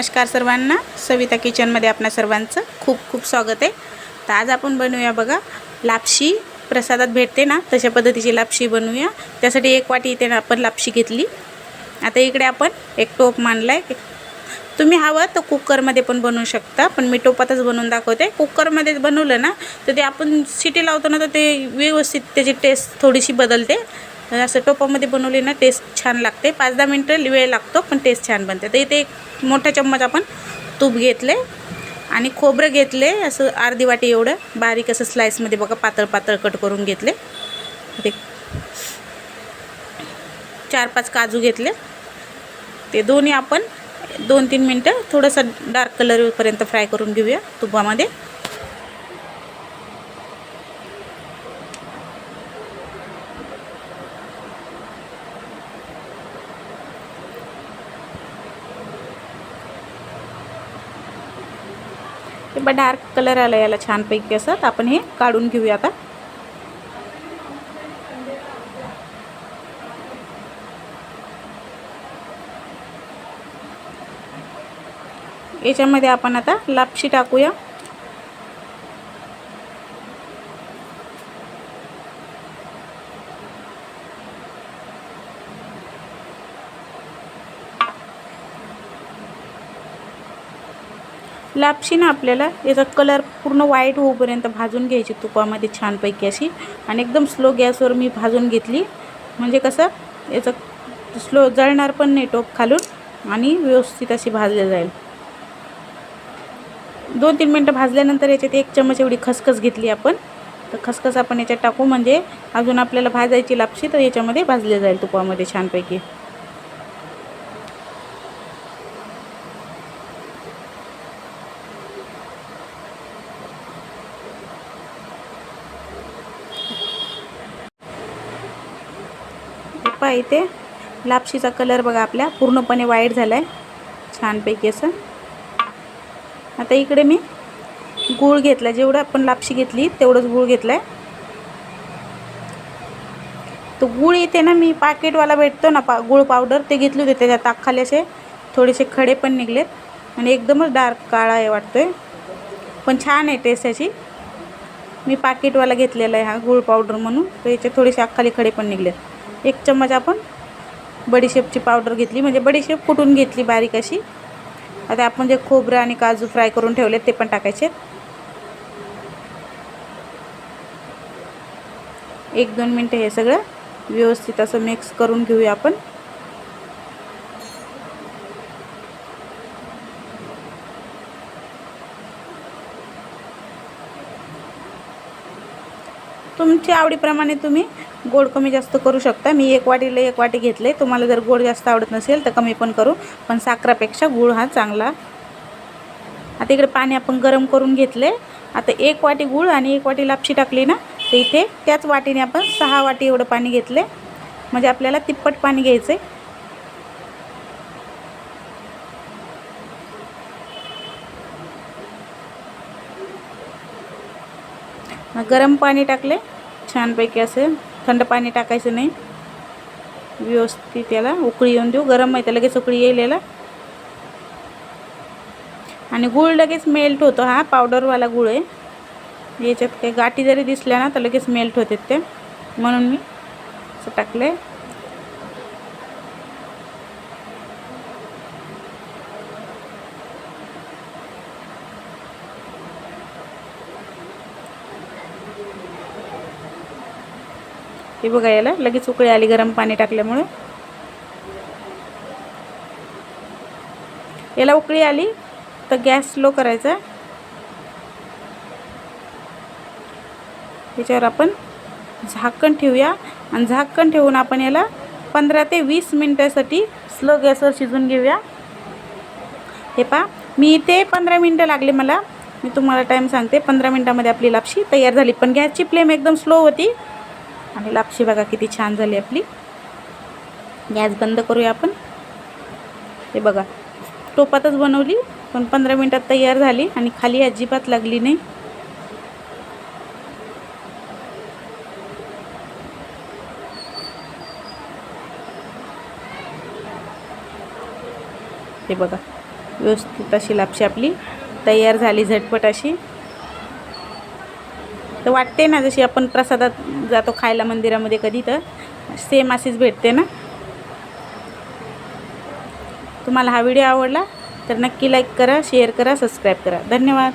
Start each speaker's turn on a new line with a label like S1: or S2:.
S1: नमस्कार सर्वांना. सविता किचनमध्ये आपणा सर्वांचं खूप खूप स्वागत आहे. तर आज आपण बनवूया बघा लापशी. प्रसादात भेटते ना तशा पद्धतीची लापशी बनवूया. त्यासाठी एक वाटी इथे आपण लापशी घेतली. आता इकडे आपण एक टोप मांडला आहे तुम्ही हवं तर कुकरमध्ये पण बनवू शकता पण मी टोपातच बनवून दाखवते. कुकरमध्ये बनवलं ना तर ते आपण सिटी लावतो ना तर ते व्यवस्थित त्याची टेस्ट थोडीशी बदलते. असं टोपामध्ये बनवली ना टेस्ट छान लागते. पाच दहा मिनटं वेळ लागतो पण टेस्ट छान बनते. तर इथे एक मोठा चम्मच आपण तूप घेतले आणि खोबरं घेतले असं अर्धी वाटी एवढं. बारीक असं स्लाईसमध्ये बघा पातळ पातळ कट करून घेतले. ते चार पाच काजू घेतले. ते दोन्ही आपण दोन तीन मिनटं थोडंसं डार्क कलरपर्यंत फ्राय करून घेऊया तुपामध्ये. ते डार्क कलर आला याला छानपैकी असं. तर आपण हे काढून घेऊया आता. याच्यामध्ये आपण आता लापशी टाकूया. लापशी ना आपल्याला याचा कलर पूर्ण व्हाईट होऊपर्यंत भाजून घ्यायची तुपामध्ये छानपैकी अशी. आणि एकदम स्लो गॅसवर मी भाजून घेतली. म्हणजे कसं याचं स्लो जळणार पण नाही टोप खालून आणि व्यवस्थित अशी भाजले जाईल. दोन तीन मिनटं भाजल्यानंतर याच्यात एक चमच एवढी खसखस घेतली आपण. तर खसखस आपण याच्यात टाकू. म्हणजे अजून आपल्याला भाजायची लापशी तर याच्यामध्ये भाजले जाईल तुपामध्ये छानपैकी. पहा इथे. लापशीचा कलर बघा आपल्या. पूर्णपणे वाईट झाला आहे छानपैकी असं. आता इकडे मी गूळ घेतला जेवढं आपण लापशी घेतली तेवढंच गूळ घेतला आहे तो गूळ इथे ना मी पाकिटवाला भेटतो ना पा गूळ पावडर ते घेतले होते त्याच्या ताकखाली असे थोडेसे खडे पण निघलेत. आणि एकदमच डार्क काळा आहे वाटतो आहे पण छान आहे टेस्ट याची. मी पाकिटवाला घेतलेला आहे हा गूळ पावडर म्हणून. तर याचे थोडेसे अख्खाली खडे पण निघलेत. एक चम्मच आपण बडीशेपची पावडर घेतली. म्हणजे बडीशेप कुटून घेतली बारीक अशी. आता आपण जे खोबरं आणि काजू फ्राय करून ठेवले ते पण टाकायचे. एक दोन मिनटं हे सगळं व्यवस्थित असं मिक्स करून घेऊया आपण. तुमच्या आवडीप्रमाणे तुम्ही गोड कमी जास्त करू शकता. मी एक वाटीला एक वाटी घेतले तुम्हाला जर गोड जास्त आवडत नसेल तर कमी पण करू. पण साखरापेक्षा गूळ हा चांगला. आता इकडे पाणी आपण गरम करून घेतले आता एक वाटी गूळ आणि एक वाटी लापशी टाकली ना तर इथे त्याच वाटीने आपण सहा वाटी एवढं पाणी घेतले म्हणजे आपल्याला तिप्पट पाणी घ्यायचं आहे गरम पाणी टाकले छानपैकी असं थंड पाणी टाकायचं नाही. व्यवस्थित याला उकळी येऊन देऊ. गरम आहे तर लगेच उकळी येईल याला आणि गूळ लगेच मेल्ट होतो हा पावडरवाला गूळ आहे. याच्यात काही गाठी जरी दिसल्या ना तर लगेच मेल्ट होते ते. म्हणून मी असं टाकलं आहे हे बघा याला. लगेच उकळी आली गरम पाणी टाकल्यामुळे. याला उकळी आली तर गॅस स्लो करायचा. त्याच्यावर आपण झाकण ठेवूया. आणि झाकण ठेवून आपण याला पंधरा ते वीस मिनटासाठी स्लो गॅसवर शिजून घेऊया. हे पा मी इथे पंधरा मिनटं लागले मला. मी तुम्हाला टाईम सांगते. पंधरा मिनटामध्ये आपली लापशी तयार झाली. पण गॅसची फ्लेम एकदम स्लो होती. आणि लापशी बघा किती छान झाली आपली. गॅस बंद करूया आपण. हे बघा टोपातच बनवली पण पंधरा मिनटात तयार झाली आणि खाली अजिबात लागली नाही. हे बघा व्यवस्थित अशी लापशी आपली तयार झाली झटपट अशी. तर वाटते ना जशी आपण प्रसादात जातो खायला मंदिरामध्ये कधी तर सेम अशीच भेटते ना. तुम्हाला हा व्हिडिओ आवडला तर नक्की लाईक करा शेअर करा सबस्क्राईब करा. धन्यवाद.